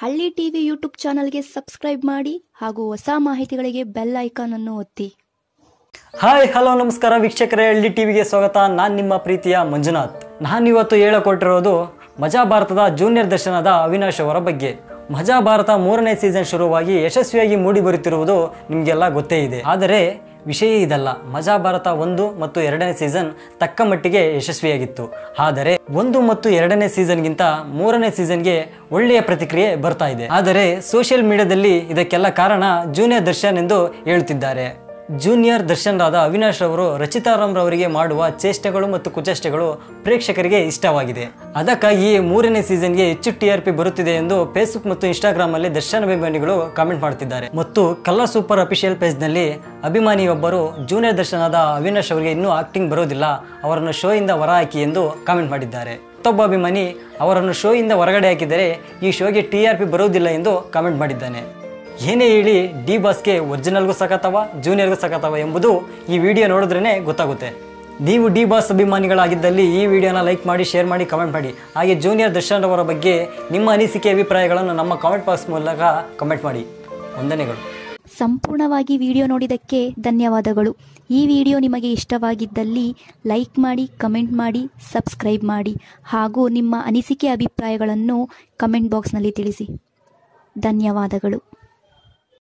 ಹಳ್ಳಿ TV YouTube ಚಾನಲ್ಗೆ subscribe ಮಾಡಿ ಹಾಗೂ ಹೊಸ ಮಾಹಿತಿಗಳಿಗೆ ಬೆಲ್ ಐಕಾನ್ ಅನ್ನು ಒತ್ತಿ. ಹಾಯ್, ಹಲೋ, ನಮಸ್ಕಾರ ವೀಕ್ಷಕರೇ. ಹಳ್ಳಿ ಟಿವಿಗೆ ಸ್ವಾಗತ. ನಾನು ನಿಮ್ಮ ಪ್ರೀತಿಯ ಮಂಜುನಾಥ್. ನಾನಿವತ್ತು ಹೇಳಿಕೊಟ್ಟಿರೋದು ಮಜಾ ಭಾರತದ ಜೂನಿಯರ್ ದರ್ಶನದ ಅವಿನಾಶ್ ಅವರ ಬಗ್ಗೆ. ಮಜಾ ಭಾರತ ಮೂರನೇ ಸೀಸನ್ ಶುರುವಾಗಿ ಯಶಸ್ವಿಯಾಗಿ ಮೂಡಿ ಬರುತ್ತಿರುವುದು ನಿಮಗೆಲ್ಲ ಗೊತ್ತೇ ಇದೆ. ಆದರೆ ವಿಷಯ ಇದಲ್ಲ. ಮಜಾ ಭಾರತ ಒಂದು ಮತ್ತು ಎರಡನೇ ಸೀಸನ್ ತಕ್ಕ ಮಟ್ಟಿಗೆ ಯಶಸ್ವಿಯಾಗಿತ್ತು. ಆದರೆ ಒಂದು ಮತ್ತು ಎರಡನೇ ಸೀಸನ್ಗಿಂತ ಮೂರನೇ ಸೀಸನ್ಗೆ ಒಳ್ಳೆಯ ಪ್ರತಿಕ್ರಿಯೆ ಬರ್ತಾ ಇದೆ. ಆದರೆ ಸೋಷಿಯಲ್ ಮೀಡಿಯಾದಲ್ಲಿ ಇದಕ್ಕೆಲ್ಲ ಕಾರಣ ಜೂನಿಯರ್ ದರ್ಶನ್ ಎಂದು ಹೇಳುತ್ತಿದ್ದಾರೆ. ಜೂನಿಯರ್ ದರ್ಶನ್ರಾದ ಅವಿನಾಶ್ ಅವರು ರಚಿತಾರಾಮ್ ರವರಿಗೆ ಮಾಡುವ ಚೇಷ್ಟೆಗಳು ಮತ್ತು ಕುಚೇಷ್ಟೆಗಳು ಪ್ರೇಕ್ಷಕರಿಗೆ ಇಷ್ಟವಾಗಿದೆ. ಅದಕ್ಕಾಗಿ ಮೂರನೇ ಸೀಸನ್ಗೆ ಹೆಚ್ಚು ಟಿ ಆರ್ ಪಿ ಬರುತ್ತಿದೆ ಎಂದು ಫೇಸ್ಬುಕ್ ಮತ್ತು ಇನ್ಸ್ಟಾಗ್ರಾಮ್ ಅಲ್ಲಿ ದರ್ಶನ್ ಅಭಿಮಾನಿಗಳು ಕಾಮೆಂಟ್ ಮಾಡ್ತಿದ್ದಾರೆ ಮತ್ತು ಕಲರ್ ಸೂಪರ್ ಅಫಿಷಿಯಲ್ ಪೇಜ್ನಲ್ಲಿ ಅಭಿಮಾನಿಯೊಬ್ಬರು ಜೂನಿಯರ್ ದರ್ಶನದ ಅವಿನಾಶ್ ಅವರಿಗೆ ಇನ್ನೂ ಆಕ್ಟಿಂಗ್ ಬರೋದಿಲ್ಲ, ಅವರನ್ನು ಶೋ ಇಂದ ಹೊರಹಾಕಿ ಎಂದು ಕಾಮೆಂಟ್ ಮಾಡಿದ್ದಾರೆ. ಮತ್ತೊಬ್ಬ ಅಭಿಮಾನಿ ಅವರನ್ನು ಶೋ ಇಂದ ಹೊರಗಡೆ ಹಾಕಿದರೆ ಈ ಶೋಗೆ ಟಿ ಆರ್ ಪಿ ಬರೋದಿಲ್ಲ ಎಂದು ಕಾಮೆಂಟ್ ಮಾಡಿದ್ದಾನೆ. ಏನೇ ಹೇಳಿ ಡಿ ಬಾಸ್ಗೆ ಒರಿಜಿನಲ್ಗೂ ಸಖತ್ತವ ಜೂನಿಯರ್ಗೂ ಸಖತ್ತವ ಎಂಬುದು ಈ ವಿಡಿಯೋ ನೋಡಿದ್ರೇ ಗೊತ್ತಾಗುತ್ತೆ. ನೀವು ಡಿ ಬಾಸ್ ಅಭಿಮಾನಿಗಳಾಗಿದ್ದಲ್ಲಿ ಈ ವಿಡಿಯೋನ ಲೈಕ್ ಮಾಡಿ ಶೇರ್ ಮಾಡಿ ಕಮೆಂಟ್ ಮಾಡಿ. ಹಾಗೆ ಜೂನಿಯರ್ ದರ್ಶನ್ ಅವರ ಬಗ್ಗೆ ನಿಮ್ಮ ಅನಿಸಿಕೆ, ಅಭಿಪ್ರಾಯಗಳನ್ನು ನಮ್ಮ ಕಾಮೆಂಟ್ ಬಾಕ್ಸ್ ಮೂಲಕ ಕಮೆಂಟ್ ಮಾಡಿ. ವಂದನೆಗಳು. ಸಂಪೂರ್ಣವಾಗಿ ವಿಡಿಯೋ ನೋಡಿದ್ದಕ್ಕೆ ಧನ್ಯವಾದಗಳು. ಈ ವಿಡಿಯೋ ನಿಮಗೆ ಇಷ್ಟವಾಗಿದ್ದಲ್ಲಿ ಲೈಕ್ ಮಾಡಿ ಕಮೆಂಟ್ ಮಾಡಿ ಸಬ್ಸ್ಕ್ರೈಬ್ ಮಾಡಿ. ಹಾಗೂ ನಿಮ್ಮ ಅನಿಸಿಕೆ, ಅಭಿಪ್ರಾಯಗಳನ್ನು ಕಮೆಂಟ್ ಬಾಕ್ಸ್ನಲ್ಲಿ ತಿಳಿಸಿ. ಧನ್ಯವಾದಗಳು.